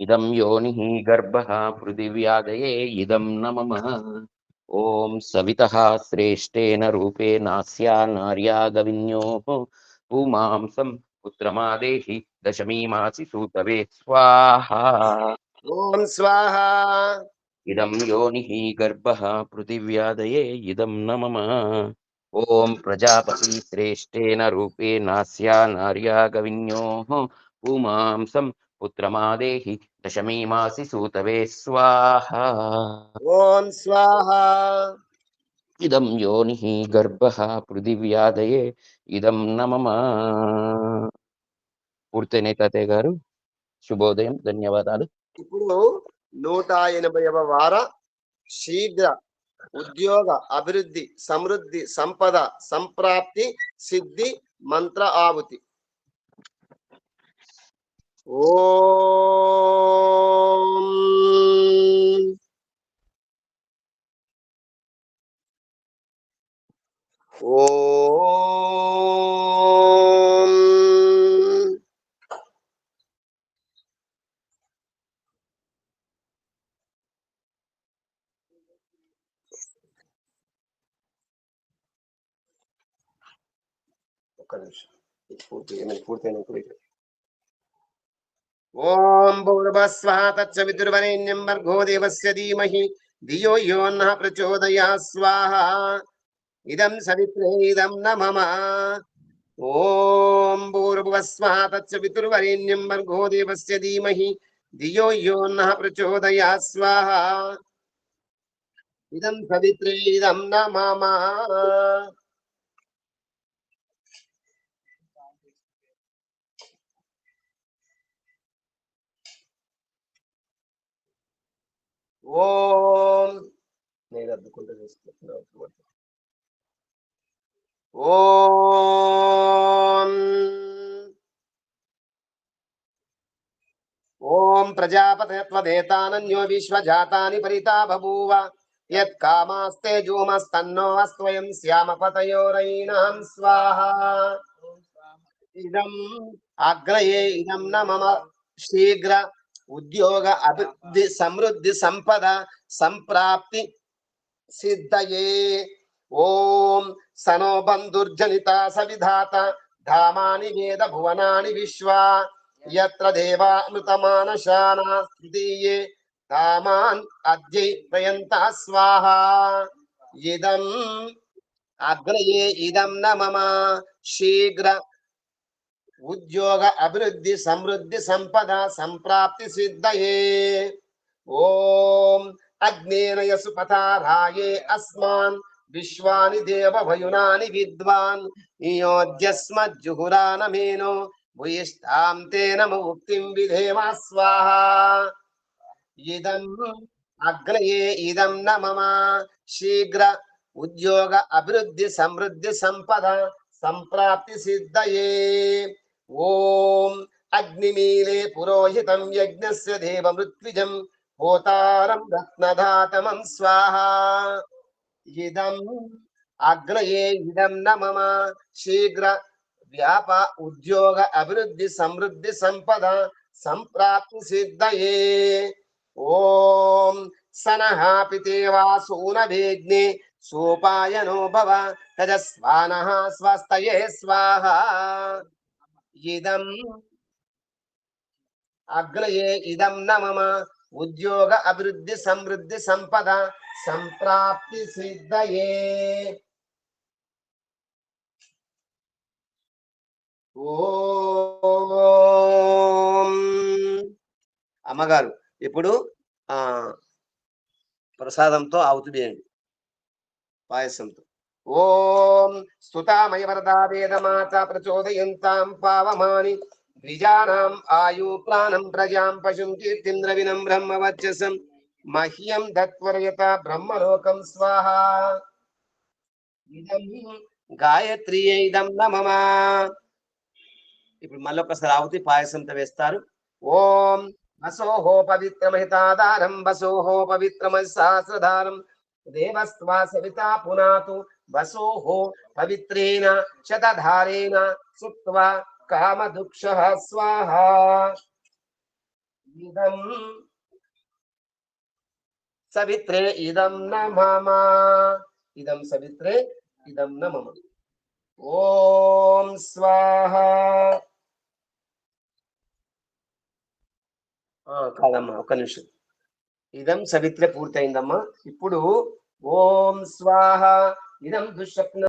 ఇదం యోని గర్భ పృథివ్యాదయే ఇదం న మమ. ఓం సవిత శ్రేష్టేన రూపేణాస్యా నార్యా గవిన్యో పుమాంసం పుత్రమాదేహి దశమీమాసి సూతవే. స్వాహా! ఓం స్వాహా! ఇదం యోని గర్భ పృథివ్యాదయే ఇదం న మమ. ఓం ప్రజాపతి శ్రేష్టేన రూపేణాస్యా నార్యా గవిన్యో పుమాంసం పుత్రమాదేహి దశమీమాసి సూతవే స్వాహా. ఓం స్వాహా. ఇదం యోని గర్భ పృథివ్యాదయే ఇదం న మమ పూర్తయినాయి తాతయ్య గారు. శుభోదయం ధన్యవాదాలు. ఇప్పుడు నూట ఎనభైవ వార శీఘ్ర ఉద్యోగ అభివృద్ధి సమృద్ధి సంపద సంప్రాప్తి సిద్ధి మంత్ర ఆవుతి ఓం ఓం ఒక్క నిమిషం ఇది పూర్తి నేను పూర్తయినప్పుడు ఇది. ఓం భూర్భస్వః తచ్చవితుర్వరేణ్యం భర్గో దేవస్య ధీమహి. ధియో యో నః ప్రచోదయా స్వాహ ఇదం సవిత్రే ఇదం న మమ ఓం భూర్భువస్వః తచ్చవితుర్వరేణ్యం భర్గో దేవస్య ధీమహి. ధియో యో నః ప్రచోదయా స్వాహ ఇదం సవిత్రే ఇదం న మమ ఓం. నేను అద్దుకుంటూ తీసుకుంటున్నాను ఓం. ఓం ప్రజాపతత్వదేతానన్యో విశ్వజాతాని పరితా బభూవ యత్కామాస్తే జూమస్తన్నో అస్త్వయం శ్యామపతయోరైనాం స్వాహా. ఇదం అగ్రయే ఇదం న మమ శీఘ్ర ఉద్యోగ అభివృద్ధి సమృద్ధి సంపద సంప్రాప్తి సిద్ధయే ఓం సనో బంధుర్జనిత సవిధాత ధామాని వేద భువనాని విశ్వా యత్ర దేవామృతమానశానా స్థితీయే ధామాన్ అద్యై ప్రయంత స్వాహా ఇదం అగ్రయే ఇదం న మమ శీఘ్ర ఉద్యోగ అభివృద్ధి సమృద్ధి సంపద సంప్రాప్తి సిద్ధయే. ఓం అగ్నేనయ సుపథారాయే అస్మాన్. విశ్వాని దేవ భయునాని విద్వాన్ నియోజ్యస్మజ్జుహురానమేనో భూయిష్టాం తేన ముక్తిం విధేమ స్వాహ. ఇదం అగ్నయే ఇదం న మమ శీఘ్ర ఉద్యోగ అభివృద్ధి సమృద్ధి సంపద సంప్రాప్తి సిద్ధయే. ఓం అగ్నిమీలే పురోహితం యజ్ఞస్య దేవ మృత్విజం హోతారం రత్నధాతమం స్వాహా ఇదం అగ్రయే ఇదం న మమ శీఘ్ర వ్యాప ఉద్యోగ అభివృద్ధి సమృద్ధి సంపద సంప్రాప్తి సిద్ధయే ఓం సనహా పితేవా సూనవేగ్నే సోపాయనో భవ తజస్వానః స్వస్తయే స్వాహా ఇదం అగ్రయే ఇదం న మమ. ఉద్యోగ అభివృద్ధి సమృద్ధి సంపద సంప్రాప్తి సిద్ధయే. ఓం. అమ్మగారు ఇప్పుడు ఆ ప్రసాదంతో ఆవుతి పాయసంతో. ఓం స్తుతామయ వరదా వేదమాత ప్రచోదయంతాం పావమాని. ద్విజానాం ఆయు ప్రాణం ప్రజాం పశుం కీర్తింద్రవినం బ్రహ్మ వర్చసం మహ్యం దత్వరయత బ్రహ్మలోకం స్వాహ. ఇదం గాయత్రి ఇదం నమమా ఇప్పుడు మళ్ళీ ఒకసారి ఆవుతి పాయసంతో వేస్తారు. ఓం వసోహో పవిత్రమహితాధారం వసోహో పవిత్రమ సహస్రధారం దేవస్వా సవితా పునాతు వసోహో పవిత్రేణ శతధారేణ సుత్వా కామదుక్ష స్వాహా ఇదం సవిత్రే ఇదం న మమ ఇదం సవిత్రే ఇదం న మమ ఓం స్వాహ కాదమ్మా ఒక్క నిమిషం ఇదం సవిత్ర పూర్తయిందమ్మా. ఇప్పుడు ఓం స్వాహ ఇదం దుస్వప్న